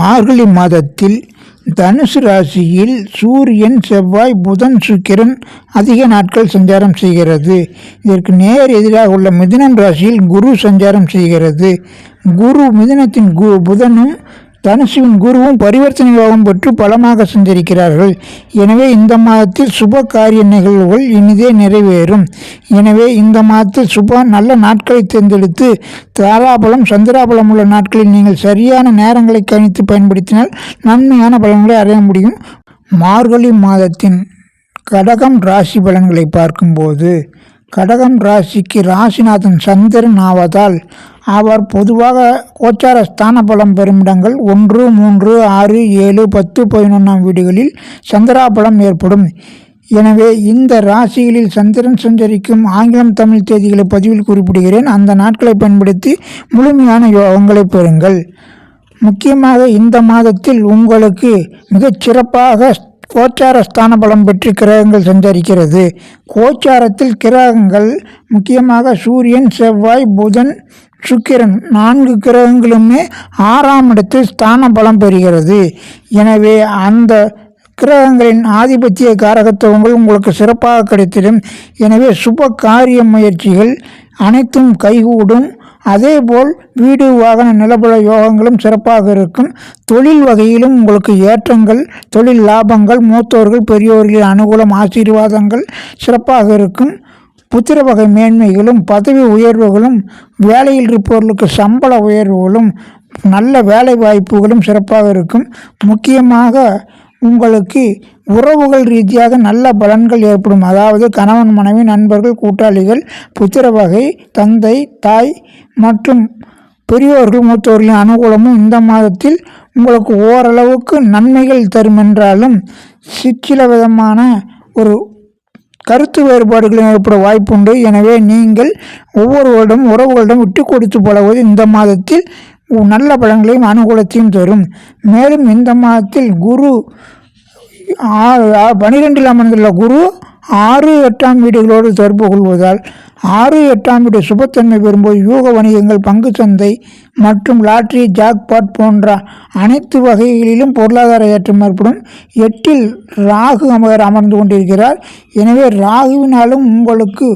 மார்கழி மாதத்தில் தனுசு ராசியில் சூரியன் செவ்வாய் புதன் சுக்கிரன் அதிக நாட்கள் சஞ்சாரம் செய்கிறது. இதற்கு நேர் எதிராக உள்ள மிதுனம் ராசியில் குரு சஞ்சாரம் செய்கிறது. குரு மிதுனத்தின் கு புதனும் தனுசுவின் குருவும் பரிவர்த்தனை யோகம் பெற்று பலமாக சஞ்சரிக்கிறார்கள் எனவே இந்த மாதத்தில் சுப காரிய நிகழ்வுகள் இனிதே நிறைவேறும். எனவே இந்த மாதத்தில் சுப நல்ல நாட்களை தேர்ந்தெடுத்து தாராபலம் சந்திராபலம் உள்ள நாட்களில் நீங்கள் சரியான நேரங்களை கணித்து பயன்படுத்தினால் நன்மையான பலன்களை அடைய முடியும். மார்கழி மாதத்தின் கடகம் ராசி பலன்களை பார்க்கும்போது கடகம் ராசிக்கு ராசிநாதன் சந்திரன் ஆவதால் அவர் பொதுவாக கோச்சார ஸ்தான பலம் பெறும் இடங்கள் ஒன்று மூன்று ஆறு ஏழு பத்து பதினொன்றாம் வீடுகளில் சந்திராபலம் ஏற்படும். எனவே இந்த ராசிகளில் சந்திரன் சஞ்சரிக்கும் ஆங்கிலம் தமிழ் தேதிகளை பதிவில் குறிப்பிடுகிறேன். அந்த நாட்களை பயன்படுத்தி முழுமையான யோகங்களை பெறுங்கள். முக்கியமாக இந்த மாதத்தில் உங்களுக்கு மிகச் சிறப்பாக கோச்சார ஸ்தான பலம் பெற்று கிரகங்கள் சஞ்சரிக்கிறது. கோச்சாரத்தில் கிரகங்கள் முக்கியமாக சூரியன் செவ்வாய் புதன் சுக்கிரன் நான்கு கிரகங்களுமே ஆறாம் இடத்தில் ஸ்தான பலம் பெறுகிறது. எனவே அந்த கிரகங்களின் ஆதிபத்திய காரகத்துவங்கள் உங்களுக்கு சிறப்பாக கிடைத்திடும். எனவே சுப காரிய முயற்சிகள் அனைத்தும் கைகூடும். அதேபோல் வீடு வாகன நிலபுல யோகங்களும் சிறப்பாக இருக்கும். தொழில் வகையிலும் உங்களுக்கு ஏற்றங்கள் தொழில் லாபங்கள் மூத்தோர்கள் பெரியோர்களின் அனுகூலம் ஆசீர்வாதங்கள் சிறப்பாக இருக்கும். புத்திர வகை மேன்மைகளும் பதவி உயர்வுகளும் வேலையில் இருப்பவர்களுக்கு சம்பள உயர்வுகளும் நல்ல வேலை வாய்ப்புகளும் சிறப்பாக இருக்கும். முக்கியமாக உங்களுக்கு உறவுகள் ரீதியாக நல்ல பலன்கள் ஏற்படும். அதாவது கணவன் மனைவி நண்பர்கள் கூட்டாளிகள் புத்திர வகை தந்தை தாய் மற்றும் பெரியோர்கள் மூத்தோர்களின் அனுகூலமும் இந்த மாதத்தில் உங்களுக்கு ஓரளவுக்கு நன்மைகள் தரும் என்றாலும் சிற்சில விதமான ஒரு கருத்து வேறுபாடுகளும் ஏற்பட வாய்ப்புண்டு. எனவே நீங்கள் ஒவ்வொருவரிடம் உறவுகளிடம் விட்டு கொடுத்து பழகுவது இந்த மாதத்தில் நல்ல பலன்களையும் அனுகூலத்தையும் தரும். மேலும் இந்த மாதத்தில் குரு பனிரெண்டில் அமர்ந்துள்ள குரு ஆறு எட்டாம் வீடுகளோடு தொடர்பு கொள்வதால் ஆறு எட்டாம் வீடு சுபத்தன்மை பெறும்போது யூக வணிகங்கள் பங்கு சந்தை மற்றும் லாட்ரி ஜாக்பாட் போன்ற அனைத்து வகைகளிலும் பொருளாதார ஏற்றம் ஏற்படும். எட்டில் ராகு அமர் அமர்ந்து கொண்டிருக்கிறார். எனவே ராகுவினாலும் உங்களுக்கு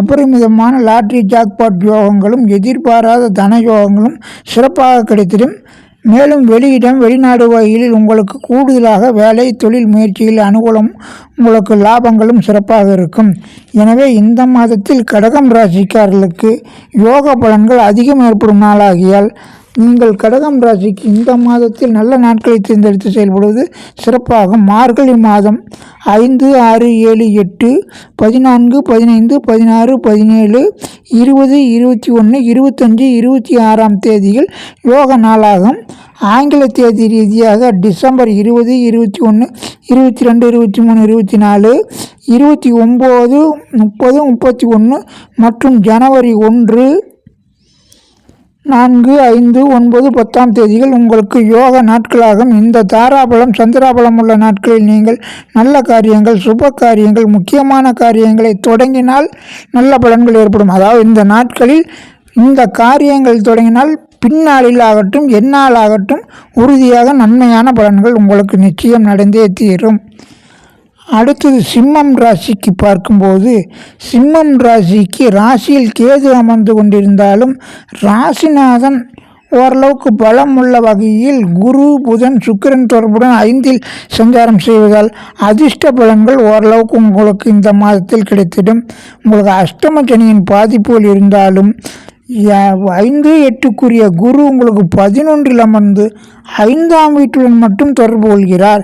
அபரிமிதமான லாட்ரி ஜாக்பாட் யோகங்களும் எதிர்பாராத தன யோகங்களும் சிறப்பாக கிடைத்திடும். மேலும் வெளியிடம் வெளிநாடு வகையில் உங்களுக்கு கூடுதலாக வேலை தொழில் முயற்சியில் அனுகூலம் உங்களுக்கு லாபங்களும் சிறப்பாக இருக்கும். எனவே இந்த மாதத்தில் கடகம் ராசிக்காரர்களுக்கு யோக பலன்கள் அதிகம் ஏற்படும் நாளாகியால் நீங்கள் கடகம் ராசிக்கு இந்த மாதத்தில் நல்ல நாட்களை தேர்ந்தெடுத்து செயல்படுவது சிறப்பாக. மார்கழி மாதம் ஐந்து ஆறு ஏழு எட்டு பதினான்கு பதினைந்து பதினாறு பதினேழு இருபது இருபத்தி ஒன்று இருபத்தஞ்சி இருபத்தி ஆறாம் தேதிகள் யோக நாளாகும். ஆங்கில தேதி ரீதியாக டிசம்பர் இருபது இருபத்தி ஒன்று இருபத்தி ரெண்டு இருபத்தி மூணு இருபத்தி நாலு இருபத்தி ஒம்பது முப்பது முப்பத்தி ஒன்று மற்றும் ஜனவரி ஒன்று நான்கு ஐந்து ஒன்பது பத்தாம் தேதிகள் உங்களுக்கு யோக நாட்களாகும். இந்த தாராபலம் சந்திராபலம் உள்ள நாட்களில் நீங்கள் நல்ல காரியங்கள் சுப காரியங்கள் முக்கியமான காரியங்களை தொடங்கினால் நல்ல பலன்கள் ஏற்படும். அதாவது இந்த நாட்களில் இந்த காரியங்கள் தொடங்கினால் பின்னாளில் ஆகட்டும் என்னால் ஆகட்டும் உறுதியாக நன்மையான பலன்கள் உங்களுக்கு நிச்சயம் நடந்தே தீரும். அடுத்தது சிம்மம் ராசிக்கு பார்க்கும்போது சிம்மம் ராசிக்கு ராசியில் கேது அமர்ந்து கொண்டிருந்தாலும் ராசிநாதன் ஓரளவுக்கு பலம் உள்ள வகையில் குரு புதன் சுக்கிரன் தொடர்புடன் ஐந்தில் சஞ்சாரம் செய்வதால் அதிர்ஷ்ட பலன்கள் ஓரளவுக்கு உங்களுக்கு இந்த மாதத்தில் கிடைத்திடும். உங்களுக்கு அஷ்டம சனியின் பாதிப்புகள் இருந்தாலும் ஐந்து எட்டுக்குரிய குரு உங்களுக்கு பதினொன்றில் அமர்ந்து ஐந்தாம் வீட்டுடன் மட்டும் தொடர்பு கொள்கிறார்.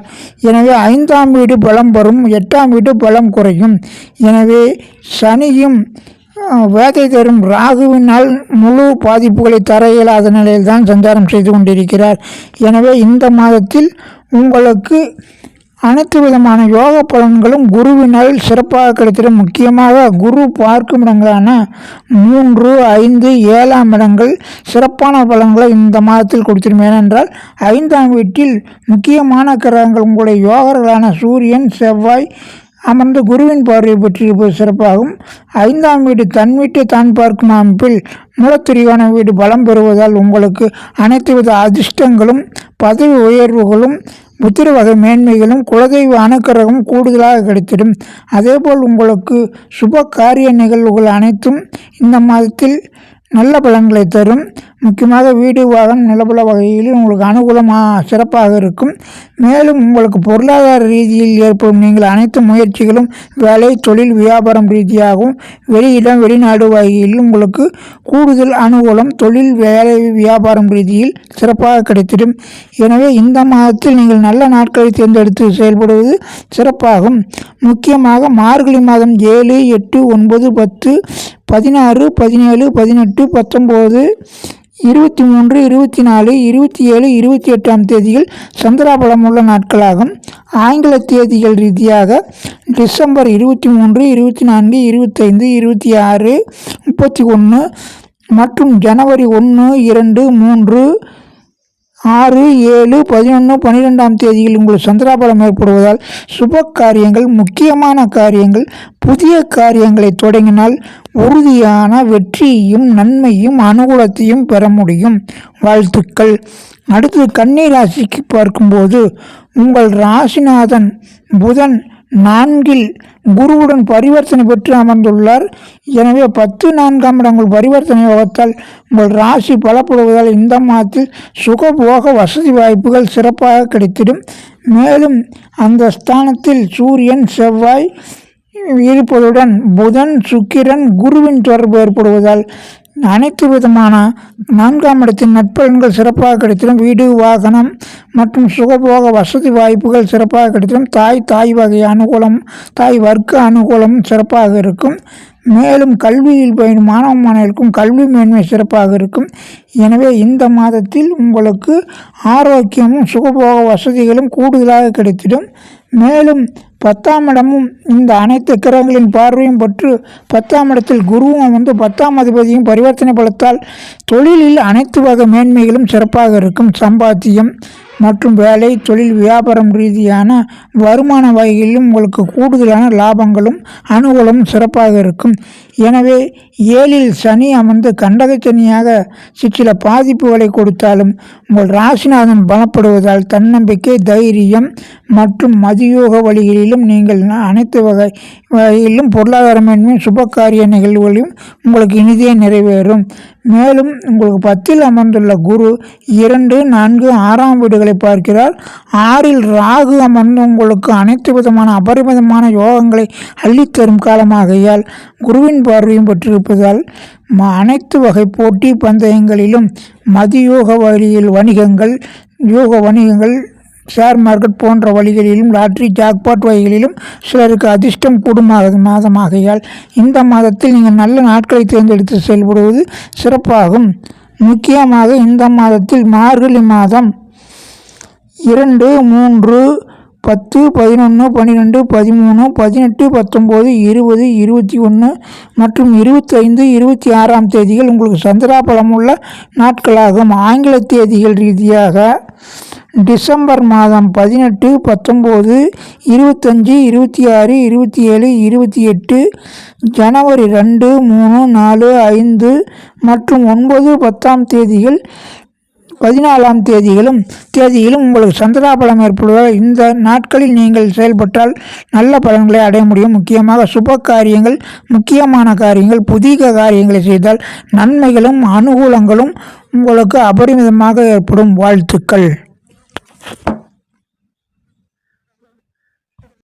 எனவே ஐந்தாம் வீடு பலம் வரும் எட்டாம் வீடு பலம் குறையும். எனவே சனியும் வேதை தரும் ராகுவினால் முழு பாதிப்புகளை தர இயலாத நிலையில் தான் சஞ்சாரம் செய்து கொண்டிருக்கிறார். எனவே இந்த மாதத்தில் உங்களுக்கு அனைத்து விதமான யோக பலன்களும் குருவினால் சிறப்பாக கிடைத்திடும் முக்கியமாக குரு பார்க்கும் இடங்களான மூன்று ஐந்து ஏழாம் இடங்கள் சிறப்பான பலன்களை இந்த மாதத்தில் கொடுத்திடும் ஏனென்றால் ஐந்தாம் வீட்டில் முக்கியமான கிரகங்கள் உங்களுடைய யோகர்களான சூரியன் செவ்வாய் அமர்ந்து குருவின் பார்வை பெற்றிருப்பது சிறப்பாகும். ஐந்தாம் வீடு தன் வீட்டை தான் பார்க்கும் அமைப்பில் மூலத்திரிவான வீடு பலம் பெறுவதால் உங்களுக்கு அனைத்து வித அதிர்ஷ்டங்களும் பதவி உயர்வுகளும் புத்திர வகை மேன்மைகளும் குலதெய்வ அணுக்கரகம் கூடுதலாக கிடைத்திடும். அதேபோல் உங்களுக்கு சுப காரிய நிகழ்வுகள் அனைத்தும் இந்த மாதத்தில் நல்ல பலன்களை தரும். முக்கியமாக வீடு வாகனம் நிலபல வகையில் உங்களுக்கு அனுகூலமாக சிறப்பாக இருக்கும். மேலும் உங்களுக்கு பொருளாதார ரீதியில் ஏற்படும் நீங்கள் அனைத்து முயற்சிகளும் வேலை தொழில் வியாபாரம் ரீதியாகவும் வெளியிடம் வெளிநாடு வகையில் உங்களுக்கு கூடுதல் அனுகூலம் தொழில் வேலை வியாபாரம் ரீதியில் சிறப்பாக கிடைத்திடும். எனவே இந்த மாதத்தில் நீங்கள் நல்ல நாட்களை தேர்ந்தெடுத்து செயல்படுவது சிறப்பாகும். முக்கியமாக மார்கழி மாதம் ஏழு எட்டு ஒன்பது பத்து பதினாறு பதினேழு பதினெட்டு பத்தொம்போது இருபத்தி மூன்று இருபத்தி நாலு இருபத்தி ஏழு இருபத்தி எட்டாம் தேதிகள் சந்திராபலம் உள்ள நாட்களாகும். ஆங்கில தேதிகள் ரீதியாக டிசம்பர் இருபத்தி மூன்று இருபத்தி நான்கு இருபத்தைந்து இருபத்தி ஆறு முப்பத்தி ஒன்று மற்றும் ஜனவரி ஒன்று இரண்டு மூன்று ஆறு ஏழு பதினொன்று பன்னிரெண்டாம் தேதியில் உங்கள் சந்திராபலம் ஏற்படுவதால் சுப காரியங்கள் முக்கியமான காரியங்கள் புதிய காரியங்களை தொடங்கினால் உறுதியான வெற்றியையும் நன்மையும் அனுகூலத்தையும் பெற முடியும். வாழ்த்துக்கள். அடுத்து கன்னி ராசிக்கு பார்க்கும்போது உங்கள் ராசிநாதன் புதன் நான்கில் குருவுடன் பரிவர்த்தனை பெற்று அமர்ந்துள்ளார். எனவே பத்து நான்காம் இடங்கள் பரிவர்த்தனை யோகத்தால் உங்கள் ராசி பலப்படுவதால் இந்த மாதத்தில் சுகபோக வசதி வாய்ப்புகள் சிறப்பாக கிடைத்திடும். மேலும் அந்த ஸ்தானத்தில் சூரியன் செவ்வாய் இருப்பதுடன் புதன் சுக்கிரன் குருவின் தொடர்பு ஏற்படுவதால் அனைத்து விதமான நான்காம் இடத்தின் நட்பலன்கள் சிறப்பாக கிடைத்திடும். வீடு வாகனம் மற்றும் சுகபோக வசதி வாய்ப்புகள் சிறப்பாக கிடைத்திடும். தாய் தாய் வகை அனுகூலம் தாய் வர்க்க அனுகூலம் சிறப்பாக இருக்கும். மேலும் கல்வியில் பயிலும் மாணவ மாணவர்களுக்கும் கல்வி மேன்மை சிறப்பாக இருக்கும். எனவே இந்த மாதத்தில் உங்களுக்கு ஆரோக்கியமும் சுகபோக வசதிகளும் கூடுதலாக கிடைத்திடும். மேலும் பத்தாம் இடமும் இந்த அனைத்து கிரகங்களின் பார்வையும் பற்று பத்தாம் இடத்தில் குருவும் வந்து பத்தாம் அதிபதியும் பரிவர்த்தனை பலத்தால் தொழிலில் அனைத்து வகை மேன்மைகளும் சிறப்பாக இருக்கும். சம்பாத்தியம் மற்றும் வேலை தொழில் வியாபாரம் ரீதியான வருமான வகைகளிலும் உங்களுக்கு கூடுதலான லாபங்களும் அனுகூலமும் சிறப்பாக இருக்கும். எனவே ஏழில் சனி அமர்ந்து கண்டகச்சனியாக சிற்சில பாதிப்புகளை கொடுத்தாலும் உங்கள் ராசிநாதன் பலப்படுவதால் தன்னம்பிக்கை தைரியம் மற்றும் மதியோக வழிகளிலும் நீங்கள் அனைத்து வகை வகையிலும் பொருளாதார மேன்மையும் சுபகாரிய நிகழ்வுகளையும் உங்களுக்கு இனிதே நிறைவேறும். மேலும் உங்களுக்கு பத்தில் அமர்ந்துள்ள குரு இரண்டு நான்கு ஆறாம் வீடுகளை பார்க்கிறார். ஆறில் ராகு அமர்ந்து உங்களுக்கு அனைத்து விதமான அபரிமிதமான யோகங்களை அள்ளித்தரும் காலமாகையால் குருவின் பார்வையும் இருப்பதால் அனைத்து வகை போட்டி பந்தயங்களிலும் மதியூக வழியில் வணிகங்கள் யூக வணிகங்கள் ஷேர் மார்க்கெட் போன்ற வழிகளிலும் லாட்ரி ஜாக்பாட் வகைகளிலும் சிலருக்கு அதிர்ஷ்டம் கூடும் மாதமாகையால் இந்த மாதத்தில் நீங்கள் நல்ல நாட்களை தேர்ந்தெடுத்து செயல்படுவது சிறப்பாகும். முக்கியமாக இந்த மாதத்தில் மார்கழி மாதம் இரண்டு மூன்று பத்து பதினொன்று பன்னிரெண்டு பதிமூணு பதினெட்டு பத்தொம்போது இருபது இருபத்தி ஒன்று மற்றும் இருபத்தைந்து இருபத்தி ஆறாம் தேதிகள் உங்களுக்கு சந்திராபலம் உள்ள நாட்களாகும். ஆங்கில தேதிகள் ரீதியாக டிசம்பர் மாதம் பதினெட்டு பத்தொம்போது இருபத்தஞ்சி இருபத்தி ஆறு இருபத்தி ஏழு இருபத்தி எட்டு ஜனவரி ரெண்டு மூணு நாலு ஐந்து மற்றும் ஒன்பது பத்தாம் தேதிகள் பதினாலாம் தேதிகளும் தேதியிலும் உங்களுக்கு சந்திராபலம் ஏற்படுவதால் இந்த நாட்களில் நீங்கள் செயல்பட்டால் நல்ல பலன்களை அடைய முடியும். முக்கியமாக சுப காரியங்கள் முக்கியமான காரியங்கள் புதிய காரியங்களை செய்தால் நன்மைகளும் அனுகூலங்களும் உங்களுக்கு அபரிமிதமாக ஏற்படும். வாழ்த்துக்கள்.